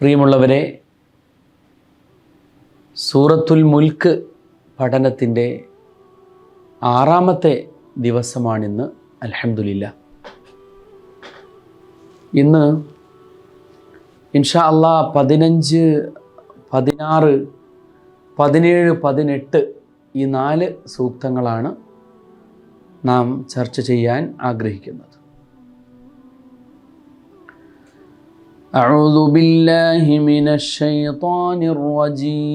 പ്രിയമുള്ളവരെ സൂറത്തുൽ മുൽക്ക് പഠനത്തിന്റെ ആറാമത്തെ ദിവസമാണിന്ന് അലഹമുല്ല ഇന്ന് ഇൻഷാ അള്ളാ പതിനഞ്ച് പതിനാറ് പതിനേഴ് പതിനെട്ട് ഈ നാല് സൂക്തങ്ങളാണ് നാം ചർച്ച ചെയ്യാൻ ആഗ്രഹിക്കുന്നത്. أعوذ بالله من الشيطان الرجيم.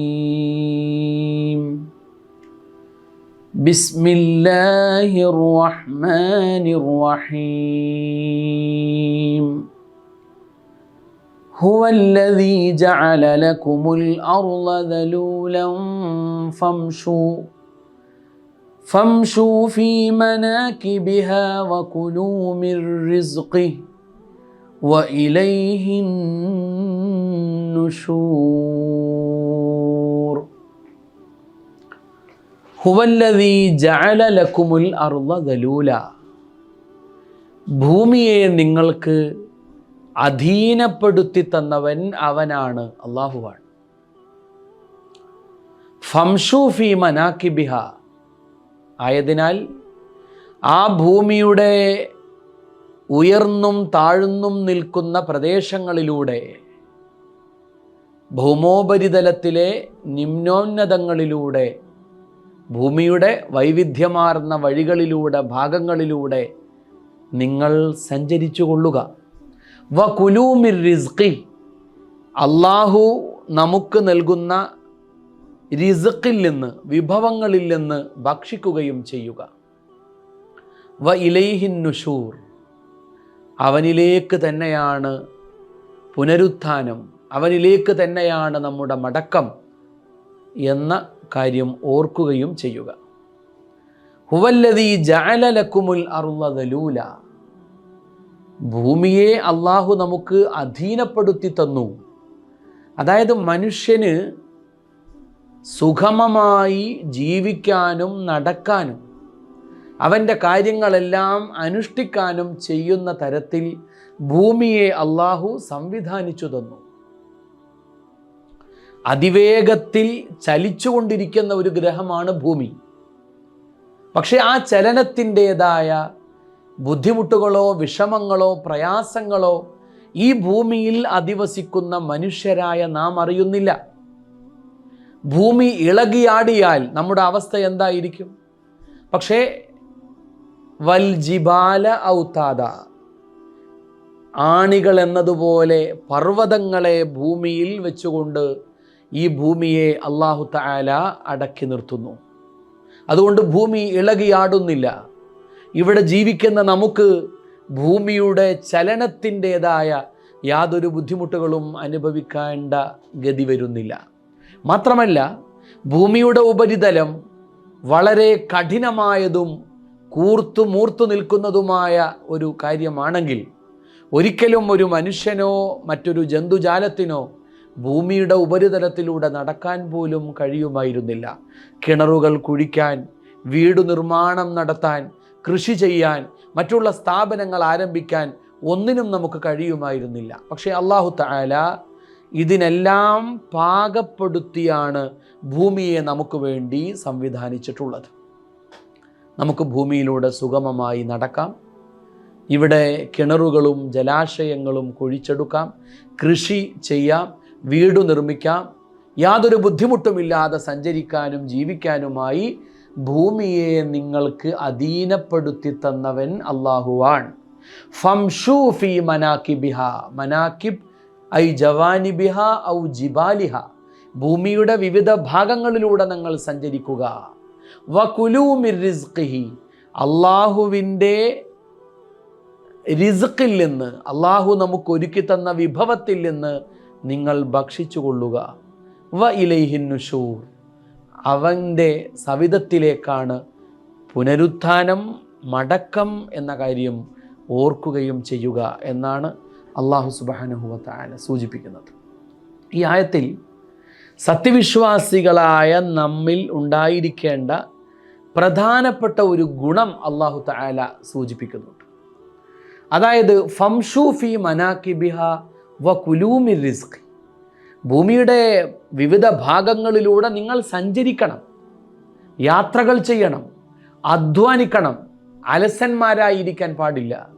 بسم الله الرحمن الرحيم. هو الذي جعل لكم الأرض ذلولا فامشوا فامشوا في مناكبها وكلوا من رزقه. وإليه النشور هو الذي جعل لكم الأرض ذلولا ഭൂമിയെ നിങ്ങൾക്ക് അധീനപ്പെടുത്തി തന്നവൻ അവനാണ് അള്ളാഹുവാണ് ഫംഷു ഫി മനാക്കിബിഹ ആയതിനാൽ ആ ഭൂമിയുടെ ഉയർന്നും താഴ്ന്നും നിൽക്കുന്ന പ്രദേശങ്ങളിലൂടെ ഭൗമോപരിതലത്തിലെ നിമ്നോന്നതങ്ങളിലൂടെ ഭൂമിയുടെ വൈവിധ്യമാർന്ന വഴികളിലൂടെ ഭാഗങ്ങളിലൂടെ നിങ്ങൾ സഞ്ചരിച്ചു കൊള്ളുക. വ കുലൂമിർ റിസ്കി അള്ളാഹു നമുക്ക് നൽകുന്ന റിസക്കിൽ നിന്ന് വിഭവങ്ങളിൽ നിന്ന് ഭക്ഷിക്കുകയും ചെയ്യുക. വ ഇലൈഹിൻ നുഷൂർ. അവനിലേക്ക് തന്നെയാണ് പുനരുത്ഥാനം അവനിലേക്ക് തന്നെയാണ് നമ്മുടെ മടക്കം എന്ന കാര്യം ഓർക്കുകയും ചെയ്യുക. ഹുവല്ലതി ജാലലക്കുമുൽ അറുവതലൂല ഭൂമിയെ അള്ളാഹു നമുക്ക് അധീനപ്പെടുത്തി തന്നു. അതായത് മനുഷ്യന് സുഗമമായി ജീവിക്കാനും നടക്കാനും അവന്റെ കാര്യങ്ങളെല്ലാം അനുഷ്ഠിക്കാനും ചെയ്യുന്ന തരത്തിൽ ഭൂമിയെ അള്ളാഹു സംവിധാനിച്ചു തന്നു. അതിവേഗത്തിൽ ചലിച്ചുകൊണ്ടിരിക്കുന്ന ഒരു ഗ്രഹമാണ് ഭൂമി. പക്ഷെ ആ ചലനത്തിന്റെതായ ബുദ്ധിമുട്ടുകളോ വിഷമങ്ങളോ പ്രയാസങ്ങളോ ഈ ഭൂമിയിൽ അധിവസിക്കുന്ന മനുഷ്യരായ നാം അറിയുന്നില്ല. ഭൂമി ഇളകിയാടിയാൽ നമ്മുടെ അവസ്ഥ എന്തായിരിക്കും? പക്ഷേ വൽ ജിബാല ഔത്താദ ആണികൾ എന്നതുപോലെ പർവതങ്ങളെ ഭൂമിയിൽ വെച്ചുകൊണ്ട് ഈ ഭൂമിയെ അള്ളാഹു താല അടക്കി നിർത്തുന്നു. അതുകൊണ്ട് ഭൂമി ഇളകിയാടുന്നില്ല. ഇവിടെ ജീവിക്കുന്ന നമുക്ക് ഭൂമിയുടെ ചലനത്തിന്റെതായ യാതൊരു ബുദ്ധിമുട്ടുകളും അനുഭവിക്കേണ്ട ഗതി വരുന്നില്ല. മാത്രമല്ല ഭൂമിയുടെ ഉപരിതലം വളരെ കഠിനമായതും കൂർത്തു മൂർത്തു നിൽക്കുന്നതുമായ ഒരു കാര്യമാണെങ്കിൽ ഒരിക്കലും ഒരു മനുഷ്യനോ മറ്റൊരു ജന്തുജാലത്തിനോ ഭൂമിയുടെ ഉപരിതലത്തിലൂടെ നടക്കാൻ പോലും കഴിയുമായിരുന്നില്ല. കിണറുകൾ കുഴിക്കാൻ വീട് നിർമ്മാണം നടത്താൻ കൃഷി ചെയ്യാൻ മറ്റുള്ള സ്ഥാപനങ്ങൾ ആരംഭിക്കാൻ ഒന്നിനും നമുക്ക് കഴിയുമായിരുന്നില്ല. പക്ഷേ അള്ളാഹു താല ഇതിനെല്ലാം പാകപ്പെടുത്തിയാണ് ഭൂമിയെ നമുക്ക് വേണ്ടി സംവിധാനിച്ചിട്ടുള്ളത്. നമുക്ക് ഭൂമിയിലൂടെ സുഗമമായി നടക്കാം. ഇവിടെ കിണറുകളും ജലാശയങ്ങളും കുഴിച്ചെടുക്കാം. കൃഷി ചെയ്യാം. വീട് നിർമ്മിക്കാം. യാതൊരു ബുദ്ധിമുട്ടുമില്ലാതെ സഞ്ചരിക്കാനും ജീവിക്കാനുമായി ഭൂമിയെ നിങ്ങൾക്ക് അധീനപ്പെടുത്തി തന്നവൻ അള്ളാഹുവാൻ ഫംഷു മനാക്കിബിഹ. മനാക്കിബ് ഐ ഔ ജിബാലിഹ. ഭൂമിയുടെ വിവിധ ഭാഗങ്ങളിലൂടെ നിങ്ങൾ സഞ്ചരിക്കുക. അള്ളാഹുവിന്റെ റിസ്ക്കിൽ നിന്ന് അള്ളാഹു നമുക്ക് ഒരുക്കി തന്ന വിഭവത്തിൽ നിന്ന് നിങ്ങൾ ഭക്ഷിച്ചു കൊള്ളുക വ ഇലൈഹിന്നുഷൂർ അവന്റെ സവിധത്തിലേക്കാണ് പുനരുത്ഥാനം മടക്കം എന്ന കാര്യം ഓർക്കുകയും ചെയ്യുക എന്നാണ് അള്ളാഹു സുബാനുഹുവത്തായ സൂചിപ്പിക്കുന്നത്. ഈ ആയത്തിൽ സത്യവിശ്വാസികളായ നമ്മിൽ ഉണ്ടായിരിക്കേണ്ട പ്രധാനപ്പെട്ട ഒരു ഗുണം അള്ളാഹു താല സൂചിപ്പിക്കുന്നുണ്ട്. അതായത് ഫംഷൂഫി മനാക്കി മനാക്കിബിഹ വ കുലൂമി റിസ്ക് ഭൂമിയുടെ വിവിധ ഭാഗങ്ങളിലൂടെ നിങ്ങൾ സഞ്ചരിക്കണം യാത്രകൾ ചെയ്യണം അധ്വാനിക്കണം. അലസന്മാരായിരിക്കാൻ പാടില്ല.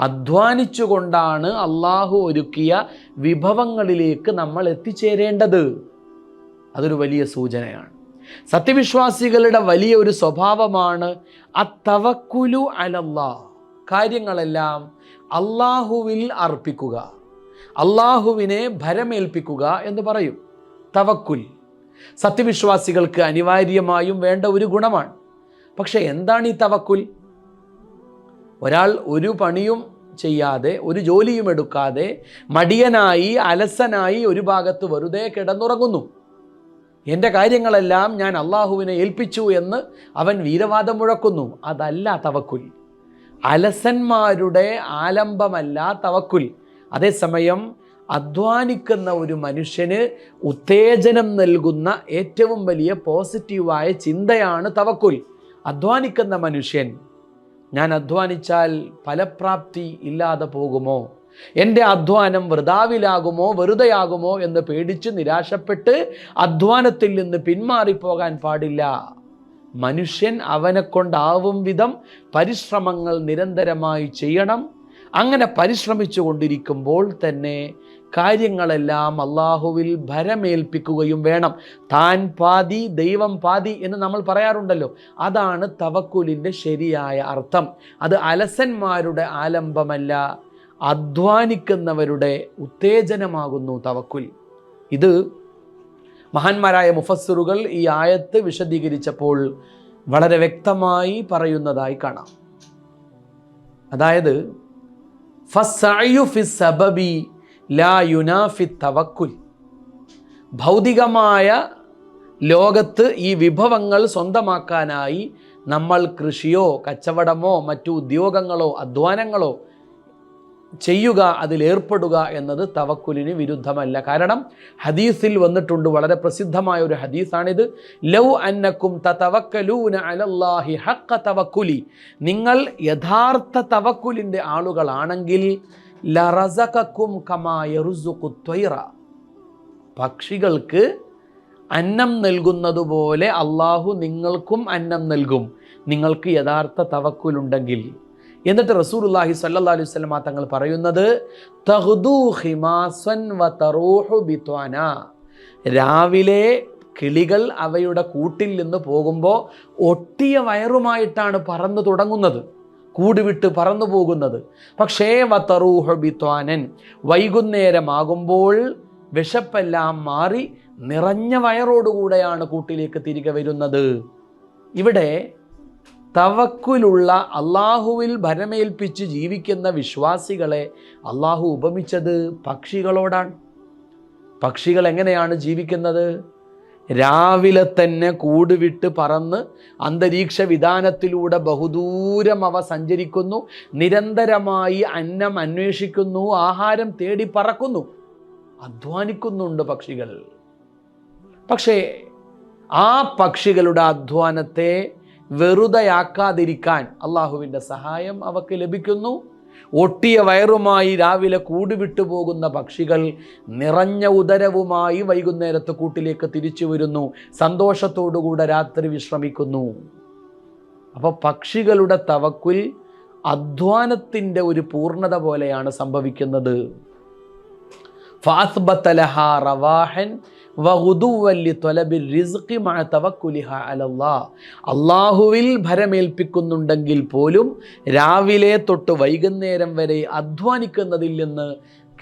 അധ്വാനിച്ചുകൊണ്ടാണ് അള്ളാഹു ഒരുക്കിയ വിഭവങ്ങളിലേക്ക് നമ്മൾ എത്തിച്ചേരേണ്ടത്. അതൊരു വലിയ സൂചനയാണ്. സത്യവിശ്വാസികളുടെ വലിയ ഒരു സ്വഭാവമാണ് അത്തവക്കുലു അലല്ലാ. കാര്യങ്ങളെല്ലാം അള്ളാഹുവിൽ അർപ്പിക്കുക. അള്ളാഹുവിനെ ഭരമേൽപ്പിക്കുക എന്ന് പറയും. തവക്കുൽ. സത്യവിശ്വാസികൾക്ക് അനിവാര്യമായും വേണ്ട ഒരു ഗുണമാണ്. പക്ഷേ എന്താണ് ഈ തവക്കുൽ? ഒരാൾ ഒരു പണിയും ചെയ്യാതെ ഒരു ജോലിയും എടുക്കാതെ മടിയനായി അലസനായി ഒരു ഭാഗത്ത് വെറുതെ കിടന്നുറങ്ങുന്നു. എന്റെ കാര്യങ്ങളെല്ലാം ഞാൻ അള്ളാഹുവിനെ ഏൽപ്പിച്ചു എന്ന് അവൻ വീരവാദം മുഴക്കുന്നു. അതല്ല തവക്കുൽ. അലസന്മാരുടെ ആലംബമല്ല തവക്കുൽ. അതേസമയം അധ്വാനിക്കുന്ന ഒരു മനുഷ്യന് ഉത്തേജനം നൽകുന്ന ഏറ്റവും വലിയ പോസിറ്റീവായ ചിന്തയാണ് തവക്കുൽ. അധ്വാനിക്കുന്ന മനുഷ്യൻ. ഞാൻ അധ്വാനിച്ചാൽ ഫലപ്രാപ്തി ഇല്ലാതെ പോകുമോ? എന്റെ അധ്വാനം വൃതാവിലാകുമോ വെറുതെയാകുമോ എന്ന് പേടിച്ച് നിരാശപ്പെട്ട് അധ്വാനത്തിൽ നിന്ന് പിന്മാറിപ്പോകാൻ പാടില്ല. മനുഷ്യൻ അവനെ കൊണ്ടാവും വിധം പരിശ്രമങ്ങൾ നിരന്തരമായി ചെയ്യണം. അങ്ങനെ പരിശ്രമിച്ചു കൊണ്ടിരിക്കുമ്പോൾ തന്നെ കാര്യങ്ങളെല്ലാം അള്ളാഹുവിൽ ഭരമേൽപ്പിക്കുകയും വേണം. താൻ പാതി ദൈവം പാതി എന്ന് നമ്മൾ പറയാറുണ്ടല്ലോ. അതാണ് തവക്കുലിന്റെ ശരിയായ അർത്ഥം. അത് അലസന്മാരുടെ ആലംബമല്ല. അധ്വാനിക്കുന്നവരുടെ ഉത്തേജനമാകുന്നു തവക്കുൽ. ഇത് മഹാന്മാരായ മുഫസ്സിറുകൾ ഈ ആയത്ത് വിശദീകരിച്ചപ്പോൾ വളരെ വ്യക്തമായി പറയുന്നതായി കാണാം. അതായത് തവക്കുൽ. ഭൗതികമായ ലോകത്ത് ഈ വിഭവങ്ങൾ സ്വന്തമാക്കാനായി നമ്മൾ കൃഷിയോ കച്ചവടമോ മറ്റു ഉദ്യോഗങ്ങളോ അധ്വാനങ്ങളോ ചെയ്യുക അതിലേർപ്പെടുക എന്നത് തവക്കുലിന് വിരുദ്ധമല്ല. കാരണം ഹദീസിൽ വന്നിട്ടുണ്ട് വളരെ പ്രസിദ്ധമായ ഒരു ഹദീസാണിത്. Love അന്നക്കും തവക്കലൂന അലല്ലാഹി hakka തവക്കുലി. നിങ്ങൾ യഥാർത്ഥ തവക്കുലിന്റെ ആളുകളാണെങ്കിൽ ലറസക്കും കമായറുസുക്കുത്വൈറ പക്ഷികൾക്ക് അന്നം നൽകുന്നതുപോലെ അള്ളാഹു നിങ്ങൾക്കും അന്നം നൽകും. നിങ്ങൾക്ക് യഥാർത്ഥ തവക്കുലുണ്ടെങ്കിൽ. എന്നിട്ട് റസൂലുല്ലാഹി സല്ലാ അലൈഹി സ്വലമ തങ്ങൾ പറയുന്നത് രാവിലെ കിളികൾ അവയുടെ കൂട്ടിൽ നിന്ന് പോകുമ്പോൾ ഒട്ടിയ വയറുമായിട്ടാണ് പറന്നു തുടങ്ങുന്നത് കൂടുവിട്ട് പറന്നു പോകുന്നത്. പക്ഷേ വത്തറൂഹ ബിത്വാനൻ. വൈകുന്നേരമാകുമ്പോൾ വിശപ്പെല്ലാം മാറി നിറഞ്ഞ വയറോടുകൂടെയാണ് കൂട്ടിലേക്ക് തിരികെ വരുന്നത്. ഇവിടെ തവക്കുലുള്ള അള്ളാഹുവിൽ ഭരമേൽപ്പിച്ച് ജീവിക്കുന്ന വിശ്വാസികളെ അള്ളാഹു ഉപമിച്ചത് പക്ഷികളോടാണ്. പക്ഷികൾ എങ്ങനെയാണ് ജീവിക്കുന്നത്? രാവിലെ തന്നെ കൂടുവിട്ട് പറന്ന് അന്തരീക്ഷ വിധാനത്തിലൂടെ ബഹുദൂരം അവ സഞ്ചരിക്കുന്നു. നിരന്തരമായി അന്നം അന്വേഷിക്കുന്നു ആഹാരം തേടി പറക്കുന്നു. അധ്വാനിക്കുന്നുണ്ട് പക്ഷികൾ. പക്ഷേ ആ പക്ഷികളുടെ അധ്വാനത്തെ വെറുതെയാക്കാതിരിക്കാൻ അള്ളാഹുവിന്റെ സഹായം അവക്ക് ലഭിക്കുന്നു. ഒട്ടിയ വയറുമായി രാവിലെ കൂടുവിട്ടു പോകുന്ന പക്ഷികൾ നിറഞ്ഞ ഉദരവുമായി വൈകുന്നേരത്ത് കൂട്ടിലേക്ക് തിരിച്ചു വരുന്നു. സന്തോഷത്തോടുകൂടെ രാത്രി വിശ്രമിക്കുന്നു. അപ്പോൾ പക്ഷികളുടെ തവക്കുൽ അധ്വാനത്തിന്റെ ഒരു പൂർണത പോലെയാണ് സംഭവിക്കുന്നത്. ഫാസ്ബത്തലഹ റവാഹൻ അള്ളാഹുവിൽ ഭരമേൽപ്പിക്കുന്നുണ്ടെങ്കിൽ പോലും രാവിലെ തൊട്ട് വൈകുന്നേരം വരെ അധ്വാനിക്കുന്നതിൽ നിന്ന്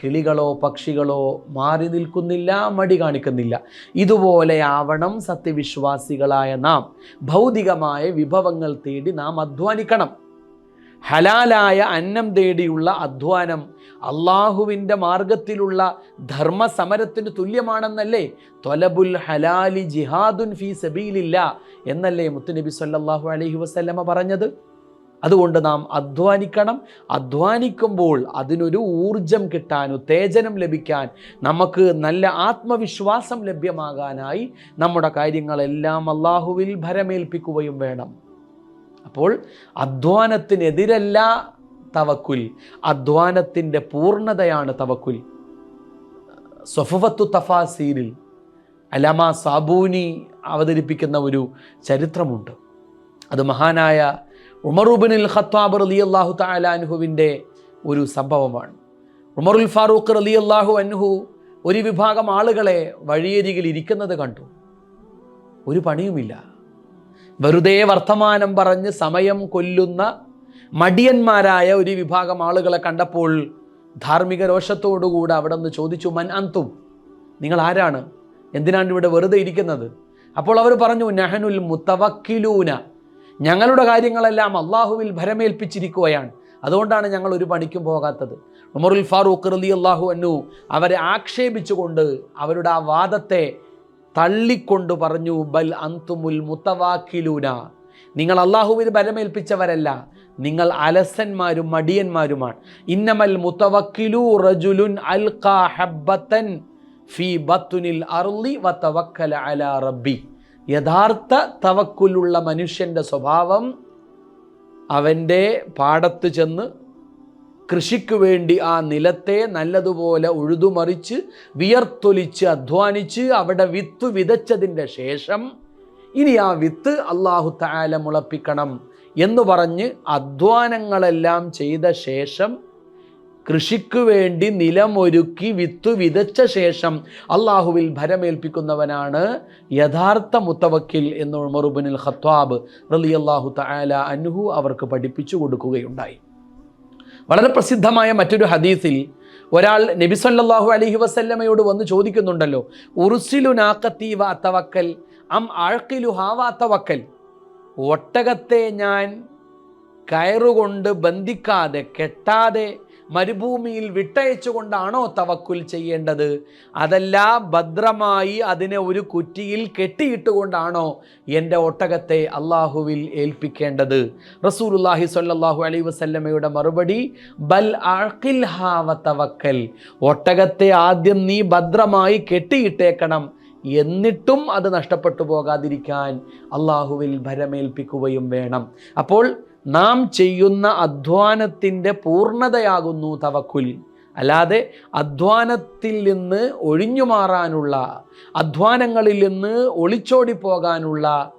കിളികളോ പക്ഷികളോ മാറി നിൽക്കുന്നില്ല മടി കാണിക്കുന്നില്ല. ഇതുപോലെ ആവണം സത്യവിശ്വാസികളായ നാം. ഭൗതികമായ വിഭവങ്ങൾ തേടി നാം അധ്വാനിക്കണം. ഹലാലായ അന്നം തേടിയുള്ള അധ്വാനം അള്ളാഹുവിന്റെ മാർഗത്തിലുള്ള ധർമ്മസമരത്തിന് തുല്യമാണെന്നല്ലേ? തൊലബുൽ ഹലാലി ജിഹാദുൻ ഫീ സബീലില്ല എന്നല്ലേ മുത്തുനബി സല്ലാഹു അലഹി വസ്ല്ലമ പറഞ്ഞത്? അതുകൊണ്ട് നാം അധ്വാനിക്കണം. അധ്വാനിക്കുമ്പോൾ അതിനൊരു ഊർജം കിട്ടാൻ ഉത്തേജനം ലഭിക്കാൻ നമുക്ക് നല്ല ആത്മവിശ്വാസം ലഭ്യമാകാനായി നമ്മുടെ കാര്യങ്ങളെല്ലാം അള്ളാഹുവിൽ ഭരമേൽപ്പിക്കുകയും വേണം. അപ്പോൾ അധ്വാനത്തിനെതിരല്ല തവക്കുൽ. അധ്വാനത്തിന്റെ പൂർണതയാണ് തവക്കുൽ. സൊഫവത്തു തഫാസീരിൽ അലാമ സാബൂനി അവതരിപ്പിക്കുന്ന ഒരു ചരിത്രമുണ്ട്. അത് മഹാനായ ഉമറുബിനിൽ ഖത്താബ് റലി അള്ളാഹു താലാൻഹുവിന്റെ ഒരു സംഭവമാണ്. ഉമറുൽ ഫാറൂഖ് റലി അള്ളാഹു അൻഹു ഒരു വിഭാഗം ആളുകളെ വഴിയരികിൽ ഇരിക്കുന്നത് കണ്ടു. ഒരു പണിയുമില്ല. വെറുതെ വർത്തമാനം പറഞ്ഞ് സമയം കൊല്ലുന്ന മടിയന്മാരായ ഒരു വിഭാഗം ആളുകളെ കണ്ടപ്പോൾ ധാർമ്മിക രോഷത്തോടുകൂടെ അവിടെ നിന്ന് ചോദിച്ചു മൻ അന്തും? നിങ്ങൾ ആരാണ്? എന്തിനാണ് ഇവിടെ വെറുതെ ഇരിക്കുന്നത്? അപ്പോൾ അവർ പറഞ്ഞു നഹനുൽ മുത്തവക്കിലൂന. ഞങ്ങളുടെ കാര്യങ്ങളെല്ലാം അള്ളാഹുവിൽ ഭരമേൽപ്പിച്ചിരിക്കുകയാണ്. അതുകൊണ്ടാണ് ഞങ്ങൾ ഒരു പണിക്കും പോകാത്തത്. ഉമറുൽ ഫാറൂഖ് റലി അള്ളാഹു അന്നു അവരെ ആക്ഷേപിച്ചുകൊണ്ട് അവരുടെ ആ വാദത്തെ തള്ളിക്കൊണ്ട് പറഞ്ഞു ബൽ അന്തുമുൽ മുത്തവാക്കിലൂന. നിങ്ങൾ അള്ളാഹുവിന് ബലമേൽപ്പിച്ചവരല്ല നിങ്ങൾ അലസന്മാരും മടിയന്മാരുമാണ്. ഇന്നമൽ മുത്തവക്കിലു റജുലുൻ അൽഖാ ഹബ്ബത്തൻ ഫി ബത്തുനിൽ അർലി വത്തവക്കല അല റബ്ബി. യഥാർത്ഥ തവക്കുലുള്ള മനുഷ്യന്റെ സ്വഭാവം അവന്റെ പാടത്ത് ചെന്ന് കൃഷിക്ക് വേണ്ടി ആ നിലത്തെ നല്ലതുപോലെ ഉഴുതുമറിച്ച് വിയർത്തൊലിച്ച് അധ്വാനിച്ച് അവിടെ വിത്ത് വിതച്ചതിന്റെ ശേഷം ഇനി ആ വിത്ത് അള്ളാഹു താല മുളപ്പിക്കണം എന്ന് പറഞ്ഞ് അധ്വാനങ്ങളെല്ലാം ചെയ്ത ശേഷം കൃഷിക്ക് വേണ്ടി നിലമൊരുക്കി വിത്ത് വിതച്ച ശേഷം അള്ളാഹുവിൽ ഭരമേൽപ്പിക്കുന്നവനാണ് യഥാർത്ഥ മുത്തവക്കിൽ എന്ന് ഉമറുബിനിൽ ഖത്വാബ് റലി അള്ളാഹു തആല അൻഹു അവർക്ക് പഠിപ്പിച്ചു കൊടുക്കുകയുണ്ടായി. വളരെ പ്രസിദ്ധമായ മറ്റൊരു ഹദീസിൽ ഒരാൾ നബി സല്ലാഹു അലഹി വസല്ലമയോട് വന്ന് ചോദിക്കുന്നുണ്ടല്ലോ ഉറുസിലു നാക്കത്തി തവക്കൽ അം ആഴ്ക്കിലു ഹാവാത്തവക്കൽ ഒട്ടകത്തെ ഞാൻ കയറുകൊണ്ട് ബന്ധിക്കാതെ കെട്ടാതെ മരുഭൂമിയിൽ വിട്ടയച്ചുകൊണ്ടാണോ തവക്കുൽ ചെയ്യേണ്ടത്? അതല്ല ഭദ്രമായി അതിനെ ഒരു കുറ്റിയിൽ കെട്ടിയിട്ടുകൊണ്ടാണോ എന്റെ ഒട്ടകത്തെ അള്ളാഹുവിൽ ഏൽപ്പിക്കേണ്ടത്? റസൂലുല്ലാഹി സ്വല്ലല്ലാഹു അലൈ വസല്ലമയുടെ മറുപടി ബൽ ഹാവ തവക്കൽ. ഒട്ടകത്തെ ആദ്യം നീ ഭദ്രമായി കെട്ടിയിട്ടേക്കണം. എന്നിട്ടും അത് നഷ്ടപ്പെട്ടു പോകാതിരിക്കാൻ അള്ളാഹുവിൽ ഭരമേൽപ്പിക്കുകയും വേണം. അപ്പോൾ നാം ചെയ്യുന്ന അധ്വാനത്തിന്റെ പൂർണതയാകുന്നു തവക്കുൽ. അല്ലാതെ അധ്വാനത്തിൽ നിന്ന് ഒഴിഞ്ഞു മാറാനുള്ള അധ്വാനങ്ങളിൽ നിന്ന് ഒളിച്ചോടി പോകാനുള്ള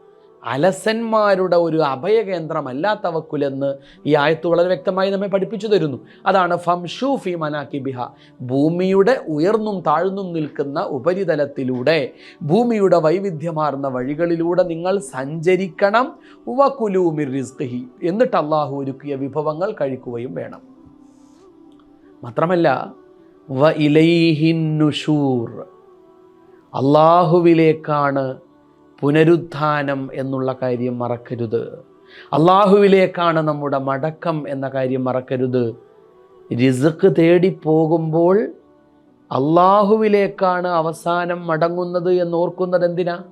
അലസന്മാരുടെ ഒരു അഭയകേന്ദ്രമല്ല തവക്കുലെന്ന് ഈ ആയത്ത് വളരെ വ്യക്തമായി നമ്മെ പഠിപ്പിച്ചു തരുന്നു. അതാണ് ഫംഷു ഫി മനാക്കി ബിഹ ഭൂമിയുടെ ഉയർന്നും താഴ്ന്നും നിൽക്കുന്ന ഉപരിതലത്തിലൂടെ ഭൂമിയുടെ വൈവിധ്യമാർന്ന വഴികളിലൂടെ നിങ്ങൾ സഞ്ചരിക്കണം. വകുലൂമിർ റിസ്ഖി എന്നിട്ട് അള്ളാഹു ഒരുക്കിയ വിഭവങ്ങൾ കഴിക്കുകയും വേണം. മാത്രമല്ല വ ഇലൈഹിൻ അള്ളാഹുവിലേക്കാണ് പുനരുത്ഥാനം എന്നുള്ള കാര്യം മറക്കരുത്. അള്ളാഹുവിലേക്കാണ് നമ്മുടെ മടക്കം എന്ന കാര്യം മറക്കരുത്. റിസക്ക് തേടി പോകുമ്പോൾ അള്ളാഹുവിലേക്കാണ് അവസാനം മടങ്ങുന്നത് എന്ന് ഓർക്കുന്നത് എന്തിനാ?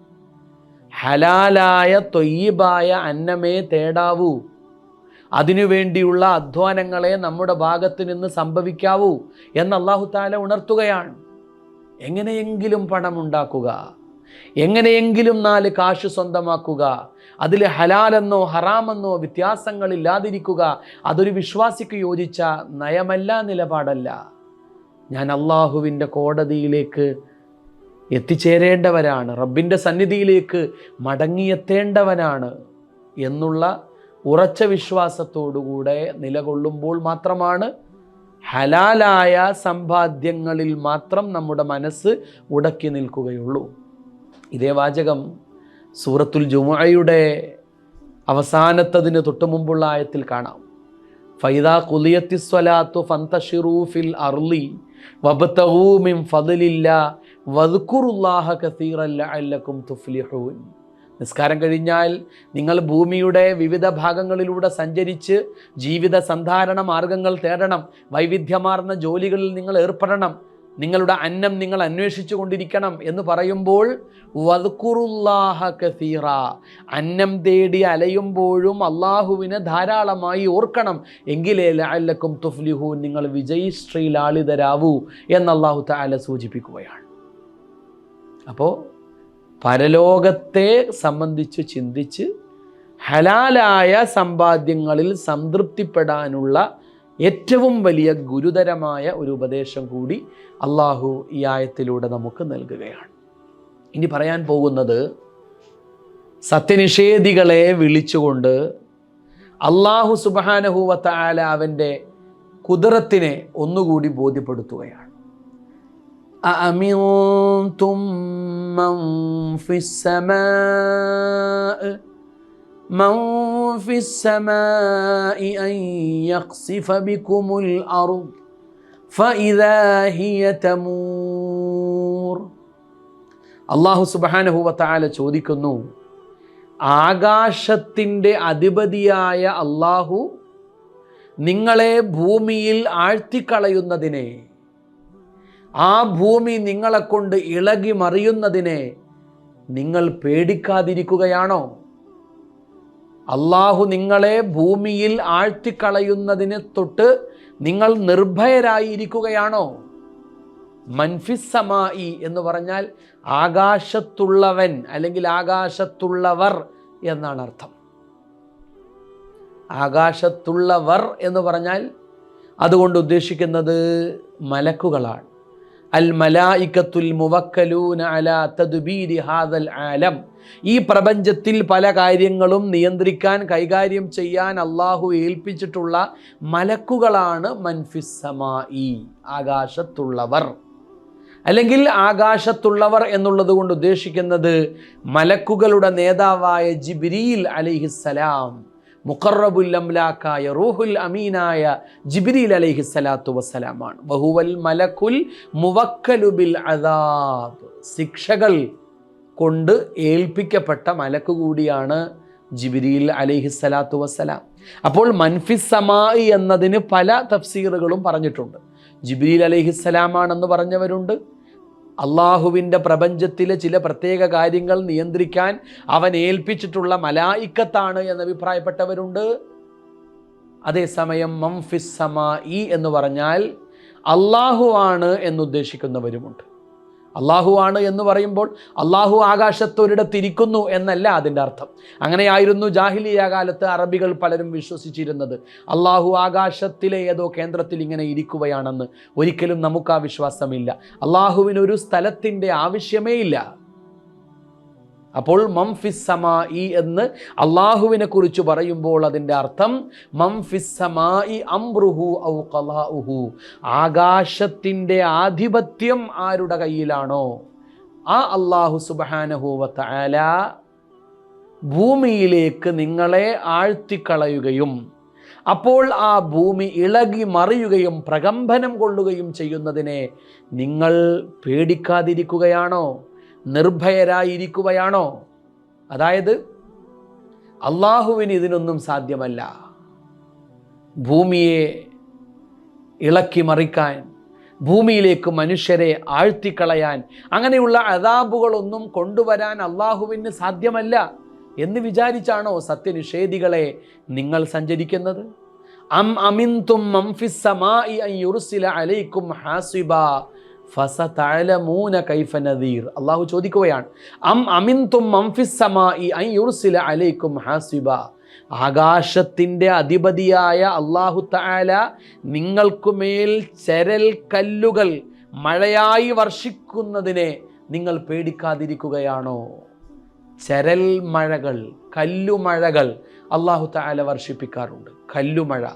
ഹലാലായ തൊയ്യബായ അന്നമേ തേടാവൂ. അതിനുവേണ്ടിയുള്ള അധ്വാനങ്ങളെ നമ്മുടെ ഭാഗത്ത് നിന്ന് സംഭവിക്കാവൂ എന്ന് അള്ളാഹു താല ഉണർത്തുകയാണ്. എങ്ങനെയെങ്കിലും പണമുണ്ടാക്കുക. എങ്ങനെയെങ്കിലും നാല് കാശ് സ്വന്തമാക്കുക. അതിൽ ഹലാലെന്നോ ഹറാമെന്നോ വ്യത്യാസങ്ങളില്ലാതിരിക്കുക. അതൊരു വിശ്വാസിക്ക് യോജിച്ച നയമല്ല നിലപാടല്ല. ഞാൻ അള്ളാഹുവിന്റെ കോടതിയിലേക്ക് എത്തിച്ചേരേണ്ടവരാണ്. റബ്ബിന്റെ സന്നിധിയിലേക്ക് മടങ്ങിയെത്തേണ്ടവനാണ് എന്നുള്ള ഉറച്ച വിശ്വാസത്തോടുകൂടെ നിലകൊള്ളുമ്പോൾ മാത്രമാണ് ഹലാലായ സമ്പാദ്യങ്ങളിൽ മാത്രം നമ്മുടെ മനസ്സ് ഉടക്കി നിൽക്കുകയുള്ളൂ. ഇതേ വാചകം സൂറത്തുൽ ജുമയുടെ അവസാനത്തതിന് തൊട്ടു മുമ്പുള്ള ആയത്തിൽ കാണാം. ഫൈദ കുലിയത്തിസ്വലാത്തു ഫന്തഷിറൂഫിൽ അർലി വബത്തഹൂമിം വദ്കുറുല്ലാഹ കസീറൻ ലഅല്ലക്കും തുഫ്ലിഹൂൻ. നിസ്കാരം കഴിഞ്ഞാൽ നിങ്ങൾ ഭൂമിയുടെ വിവിധ ഭാഗങ്ങളിലൂടെ സഞ്ചരിച്ച് ജീവിത സന്ധാരണ മാർഗങ്ങൾ തേടണം. വൈവിധ്യമാർന്ന ജോലികളിൽ നിങ്ങൾ ഏർപ്പെടണം. നിങ്ങളുടെ അന്നം നിങ്ങൾ അന്വേഷിച്ചു കൊണ്ടിരിക്കണം എന്ന് പറയുമ്പോൾ വദ്കുറുല്ലാഹ കസീറ. അന്നം തേടി അലയുമ്പോഴും അള്ളാഹുവിനെ ധാരാളമായി ഓർക്കണം. എങ്കിലേ ലഅല്ലക്കും തുഫ്ലിഹു നിങ്ങൾ വിജയശ്രീലാളിതരാവൂ എന്ന് അള്ളാഹു താല സൂചിപ്പിക്കുകയാണ്. അപ്പോൾ പരലോകത്തെ സംബന്ധിച്ച് ചിന്തിച്ച് ഹലാലായ സമ്പാദ്യങ്ങളിൽ സംതൃപ്തിപ്പെടാനുള്ള ഏറ്റവും വലിയ ഗുരുതരമായ ഒരു ഉപദേശം കൂടി അള്ളാഹു ഈ ആയത്തിലൂടെ നമുക്ക് നൽകുകയാണ് ഇനി പറയാൻ പോകുന്നത് സത്യനിഷേധികളെ വിളിച്ചുകൊണ്ട് അള്ളാഹു സുബാനഹുവത്ത ആല അവൻ്റെ കുതിരത്തിനെ ഒന്നുകൂടി ബോധ്യപ്പെടുത്തുകയാണ് أأمنتم من في السماء من في السماء أن يقصف بكم الأرض فإذا هي تمور അള്ളാഹു സുബാനഹു വത്താല ചോദിക്കുന്നു ആകാശത്തിൻ്റെ അധിപതിയായ അള്ളാഹു നിങ്ങളെ ഭൂമിയിൽ ആഴ്ത്തിക്കളയുന്നതിനെ ആ ഭൂമി നിങ്ങളെ കൊണ്ട് ഇളകി മറിയുന്നതിനെ നിങ്ങൾ പേടിക്കാതിരിക്കുകയാണോ അള്ളാഹു നിങ്ങളെ ഭൂമിയിൽ ആഴ്ത്തിക്കളയുന്നതിന് തൊട്ട് നിങ്ങൾ നിർഭയരായിരിക്കുകയാണോ? മൻഫിസമായി എന്ന് പറഞ്ഞാൽ ആകാശത്തുള്ളവൻ അല്ലെങ്കിൽ ആകാശത്തുള്ളവർ എന്നാണ് അർത്ഥം. ആകാശത്തുള്ളവർ എന്ന് പറഞ്ഞാൽ അതുകൊണ്ട് ഉദ്ദേശിക്കുന്നത് മലക്കുകളാണ്. അൽ ആലം. ഈ പ്രപഞ്ചത്തിൽ പല കാര്യങ്ങളും നിയന്ത്രിക്കാൻ കൈകാര്യം ചെയ്യാൻ അള്ളാഹു ഏൽപ്പിച്ചിട്ടുള്ള മലക്കുകളാണ് മൻഫിസമായി ആകാശത്തുള്ളവർ. അല്ലെങ്കിൽ ആകാശത്തുള്ളവർ എന്നുള്ളത് കൊണ്ട് ഉദ്ദേശിക്കുന്നത് മലക്കുകളുടെ നേതാവായ ജിബിരിയിൽ അലിഹിസലാം മുഖറബുല്ലംലാക്കായ റൂഹുൽ അമീനായ ജിബിരിൽ അലൈഹി സ്വലാത്തു വസ്സലാമാണ്. ബഹുവൽ മലക്കുൽ മുവക്കലുബിൽ അദാബ്. ശിക്ഷകൾ കൊണ്ട് ഏൽപ്പിക്കപ്പെട്ട മലക്ക് കൂടിയാണ് ജിബിരിൽ അലൈഹി സ്വലാത്തു വസ്സലാം. അപ്പോൾ മൻഫിസമായി എന്നതിന് പല തഫ്സീറുകളും പറഞ്ഞിട്ടുണ്ട്. ജിബിരിൽ അലൈഹിസ്സലാമാണെന്ന് പറഞ്ഞവരുണ്ട്. അള്ളാഹുവിന്റെ പ്രപഞ്ചത്തിലെ ചില പ്രത്യേക കാര്യങ്ങൾ നിയന്ത്രിക്കാൻ അവൻ ഏൽപ്പിച്ചിട്ടുള്ള മലായിക്കത്താണ് എന്ന് അഭിപ്രായപ്പെട്ടവരുണ്ട്. അതേസമയം മംഫിസമാ ഈ എന്ന് പറഞ്ഞാൽ അള്ളാഹു ആണ് എന്നുദ്ദേശിക്കുന്നവരുമുണ്ട് അള്ളാഹു ആണ് എന്ന് പറയുമ്പോൾ അള്ളാഹു ആകാശത്തൊരിടത്തിരിക്കുന്നു എന്നല്ല അതിന്റെ അർത്ഥം. അങ്ങനെയായിരുന്നു ജാഹിലിയ കാലത്ത് അറബികൾ പലരും വിശ്വസിച്ചിരുന്നത്. അള്ളാഹു ആകാശത്തിലെ ഏതോ കേന്ദ്രത്തിൽ ഇങ്ങനെ ഇരിക്കുകയാണെന്ന് ഒരിക്കലും നമുക്ക് ആ വിശ്വാസമില്ല. അള്ളാഹുവിനൊരു സ്ഥലത്തിന്റെ ആവശ്യമേ ഇല്ല. അപ്പോൾ മംഫിസമായി എന്ന് അള്ളാഹുവിനെ കുറിച്ച് പറയുമ്പോൾ അതിന്റെ അർത്ഥം മംഫിസമായി അംറുഹു ഔ കലാഹു ആകാശത്തിന്റെ ആധിപത്യം ആരുടെ കയ്യിലാണോ? ആ അള്ളാഹു സുബാനഹുവത്ത ആല ഭൂമിയിലേക്ക് നിങ്ങളെ ആഴ്ത്തിക്കളയുകയും അപ്പോൾ ആ ഭൂമി ഇളകി മറിയുകയും പ്രകമ്പനം കൊള്ളുകയും ചെയ്യുന്നതിനെ നിങ്ങൾ പേടിക്കാതിരിക്കുകയാണോ? നിർഭയരായിരിക്കുകയാണോ? അതായത് അള്ളാഹുവിന് ഇതിനൊന്നും സാധ്യമല്ല. ഭൂമിയെ ഇളക്കി മറിക്കാൻ ഭൂമിയിലേക്ക് മനുഷ്യരെ ആഴ്ത്തിക്കളയാൻ അങ്ങനെയുള്ള അതാബുകളൊന്നും കൊണ്ടുവരാൻ അള്ളാഹുവിന് സാധ്യമല്ല എന്ന് വിചാരിച്ചാണോ സത്യനിഷേധികളെ നിങ്ങൾ സഞ്ചരിക്കുന്നത്? അം അമിന്തും അലൈക്കും ഹാസിബ. ഫസതഅലമൂന കൈഫ നദീർ. അള്ളാഹു ചോദിക്കുകയാണ് അം അമിന്തും അലൈക്കും ഹാസിബ? ആകാശത്തിന്റെ അധിപതിയായ അള്ളാഹു താല നിങ്ങൾക്കുമേൽ ചരൽ കല്ലുകൾ മഴയായി വർഷിക്കുന്നതിനെ നിങ്ങൾ പേടിക്കാതിരിക്കുകയാണോ? ചരൽ മഴകൾ കല്ലുമഴകൾ അള്ളാഹു താല വർഷിപ്പിക്കാറുണ്ട്. കല്ലുമഴ.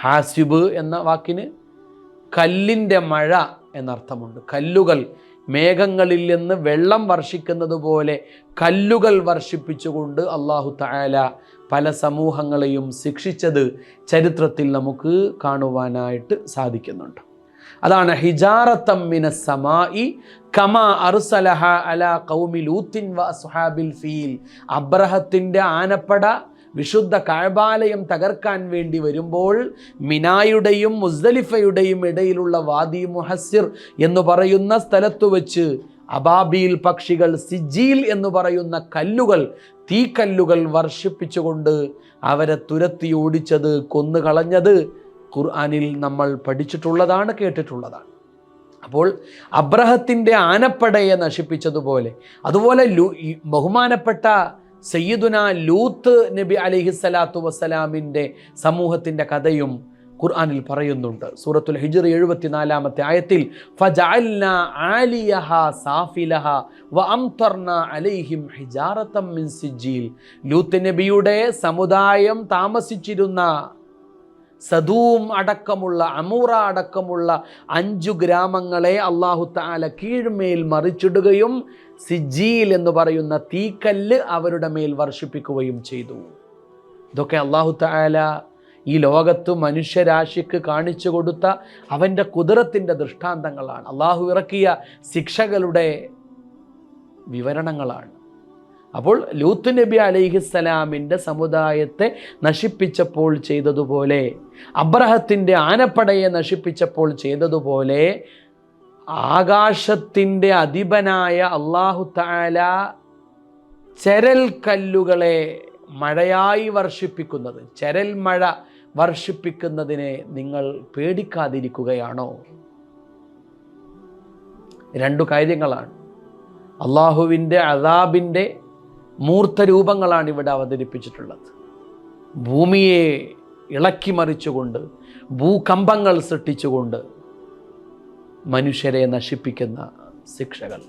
ഹാസിബ് എന്ന വാക്കിന് കല്ലിന്റെ മഴ എന്നർത്ഥമുണ്ട്. കല്ലുകൾ മേഘങ്ങളിൽ നിന്ന് വെള്ളം വർഷിക്കുന്നത് പോലെ കല്ലുകൾ വർഷിപ്പിച്ചുകൊണ്ട് അള്ളാഹു താല പല സമൂഹങ്ങളെയും ശിക്ഷിച്ചത് ചരിത്രത്തിൽ നമുക്ക് കാണുവാനായിട്ട് സാധിക്കുന്നുണ്ട്. അതാണ് ഹിജാറത്തമ്മിന സമായി കമ അർസലഹ അല കൗമി ലൂത്തിൻ വ ഫീൽ. അബ്രഹത്തിന്റെ ആനപ്പട വിശുദ്ധ കാഴ്ബാലയം തകർക്കാൻ വേണ്ടി വരുമ്പോൾ മിനായുടെയും മുസ്ദലിഫയുടെയും ഇടയിലുള്ള വാദി മുഹസ്സിർ എന്ന് പറയുന്ന സ്ഥലത്തു വെച്ച് അബാബിയിൽ പക്ഷികൾ സിജീൽ എന്ന് പറയുന്ന കല്ലുകൾ തീക്കല്ലുകൾ വർഷിപ്പിച്ചുകൊണ്ട് അവരെ തുരത്തി ഓടിച്ചത് കൊന്നുകളഞ്ഞത് ഖുർആാനിൽ നമ്മൾ പഠിച്ചിട്ടുള്ളതാണ് കേട്ടിട്ടുള്ളതാണ്. അപ്പോൾ അബ്രഹത്തിന്റെ ആനപ്പടയെ നശിപ്പിച്ചതുപോലെ അതുപോലെ ബഹുമാനപ്പെട്ട സയ്യിദുന ലൂത്ത് നബി അലിഹി സ്വലാത്തു വസ്സലാമിന്റെ സമൂഹത്തിന്റെ കഥയും ഖുർആാനിൽ പറയുന്നുണ്ട്. സൂറത്തുൽ ഹിജർ എഴുപത്തിനാലാമത്തെ ആയത്തിൽ ലൂത്ത് നബിയുടെ സമുദായം താമസിച്ചിരുന്ന സദൂം അടക്കമുള്ള അമൂറ അടക്കമുള്ള അഞ്ചു ഗ്രാമങ്ങളെ അള്ളാഹു താല കീഴ്മേൽ മറിച്ചിടുകയും സിജീൽ എന്ന് പറയുന്ന തീക്കല്ല് അവരുടെ മേൽ വർഷിപ്പിക്കുകയും ചെയ്തു. ഇതൊക്കെ അള്ളാഹു താല ഈ ലോകത്ത് മനുഷ്യരാശിക്ക് കാണിച്ചു കൊടുത്ത അവന്റെ കുതിരത്തിന്റെ ദൃഷ്ടാന്തങ്ങളാണ്. അള്ളാഹു ഇറക്കിയ ശിക്ഷകളുടെ വിവരണങ്ങളാണ്. അപ്പോൾ ലൂത്ത് നബി അലൈഹിസ്സലാമിന്റെ സമുദായത്തെ നശിപ്പിച്ചപ്പോൾ ചെയ്തതുപോലെ അബ്രഹത്തിന്റെ ആനപ്പടയെ നശിപ്പിച്ചപ്പോൾ ചെയ്തതുപോലെ ആകാശത്തിന്റെ അധിപനായ അള്ളാഹു താല ചരൽ കല്ലുകളെ മഴയായി വർഷിപ്പിക്കുന്നത് ചരൽ മഴ വർഷിപ്പിക്കുന്നതിനെ നിങ്ങൾ പേടിക്കാതിരിക്കുകയാണോ? രണ്ടു കാര്യങ്ങളാണ്. അള്ളാഹുവിന്റെ അതാബിന്റെ മൂർത്തരൂപങ്ങളാണ് ഇവിടെ അവതരിപ്പിച്ചിട്ടുള്ളത്. ഭൂമിയെ ഇളക്കി മറിച്ചുകൊണ്ട് ഭൂകമ്പങ്ങൾ സൃഷ്ടിച്ചുകൊണ്ട് മനുഷ്യരെ നശിപ്പിക്കുന്ന ശിക്ഷകൾ.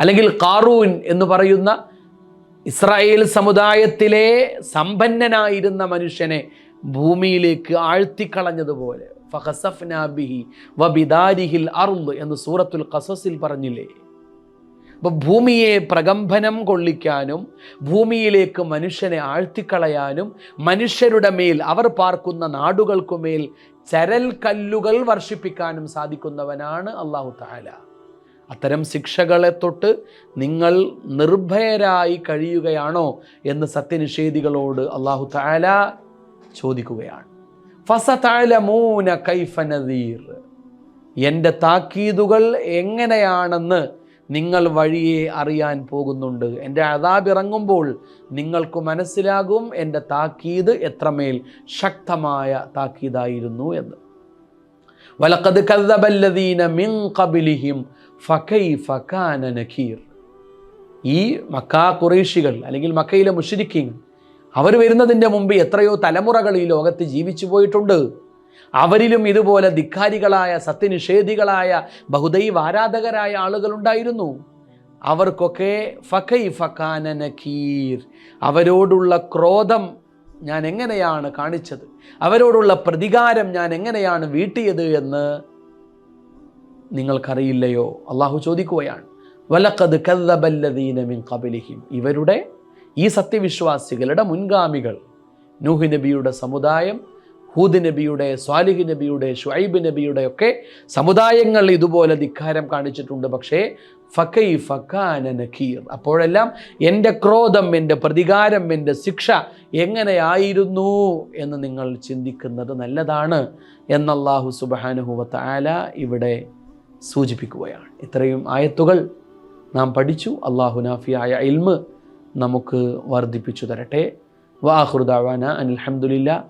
അല്ലെങ്കിൽ കാറൂൻ എന്ന് പറയുന്ന ഇസ്രായേൽ സമുദായത്തിലെ സമ്പന്നനായിരുന്ന മനുഷ്യനെ ഭൂമിയിലേക്ക് ആഴ്ത്തിക്കളഞ്ഞതുപോലെ. ഫഹസഫ്നാബിഹി വബിദാരിഹിൽ അറുൾ എന്ന് സൂറത്തുൽ ഖസസിൽ പറഞ്ഞില്ലേ? അപ്പോൾ ഭൂമിയെ പ്രകമ്പനം കൊള്ളിക്കാനും ഭൂമിയിലേക്ക് മനുഷ്യനെ ആഴ്ത്തിക്കളയാനും മനുഷ്യരുടെ മേൽ അവർ പാർക്കുന്ന നാടുകൾക്കുമേൽ ചരൽ കല്ലുകൾ വർഷിപ്പിക്കാനും സാധിക്കുന്നവനാണ് അള്ളാഹു താല അത്തരം ശിക്ഷകളെ തൊട്ട് നിങ്ങൾ നിർഭയരായി കഴിയുകയാണോ എന്ന് സത്യനിഷേധികളോട് അള്ളാഹു താല ചോദിക്കുകയാണ്. ഫസതലമൂന കൈഫനദീർ എന്റെ താക്കീതുകൾ എങ്ങനെയാണെന്ന് നിങ്ങൾ വഴിയെ അറിയാൻ പോകുന്നുണ്ട്. എന്റെ അതാബ് ഇറങ്ങുമ്പോൾ നിങ്ങൾക്ക് മനസ്സിലാകും എന്റെ താക്കീത് എത്രമേൽ ശക്തമായ താക്കീതായിരുന്നു എന്ന്. വലക്കത് കല്ലബല്ലദീന മിൻ കബിലിഹിം ഫകൈഫ കാന നഖീർ. ഈ മക്കാ കുറേഷികൾ അല്ലെങ്കിൽ മക്കയിലെ മുഷരിക്കിങ് അവർ വരുന്നതിന്റെ മുമ്പ് എത്രയോ തലമുറകൾ ഈ ലോകത്ത് ജീവിച്ചു പോയിട്ടുണ്ട്. അവരിലും ഇതുപോലെ ധിക്കാരികളായ സത്യനിഷേധികളായ ബഹുദൈവ ആരാധകരായ ആളുകളുണ്ടായിരുന്നു അവർക്കൊക്കെ ഫക്കൈ ഫക്കാന നഖീർ. അവരോടുള്ള ക്രോധം ഞാൻ എങ്ങനെയാണ് കാണിച്ചത്? അവരോടുള്ള പ്രതികാരം ഞാൻ എങ്ങനെയാണ് വീട്ടിയത് എന്ന് നിങ്ങൾക്കറിയില്ലയോ? അള്ളാഹു ചോദിക്കുകയാണ്. വലക്കത് കല്ലബല്ലദീന മിൻ കബലിഹിം ഇവരുടെ ഈ സത്യവിശ്വാസികളുടെ മുൻഗാമികൾ. നൂഹ് നബിയുടെ സമുദായം ഹൂദ് നബിയുടെ സ്വാലിഹ് നബിയുടെ ഷുഐബ് നബിയുടെ ഒക്കെ സമുദായങ്ങൾ ഇതുപോലെ ധിക്കാരം കാണിച്ചിട്ടുണ്ട്. പക്ഷേ ഫക്കൈ ഫക്കാന അപ്പോഴെല്ലാം എന്റെ ക്രോധം എന്റെ പ്രതികാരം എന്റെ ശിക്ഷ എങ്ങനെയായിരുന്നു എന്ന് നിങ്ങൾ ചിന്തിക്കുന്നത് നല്ലതാണ് എന്നല്ലാഹു സുബാനുഹുവത്ത് ആല ഇവിടെ സൂചിപ്പിക്കുകയാണ്. ഇത്രയും ആയത്തുകൾ നാം പഠിച്ചു. അള്ളാഹു നാഫിയായ ഇൽമ് നമുക്ക് വർദ്ധിപ്പിച്ചു തരട്ടെ. വാഹുദാവാന അനിൽഹമുല്ല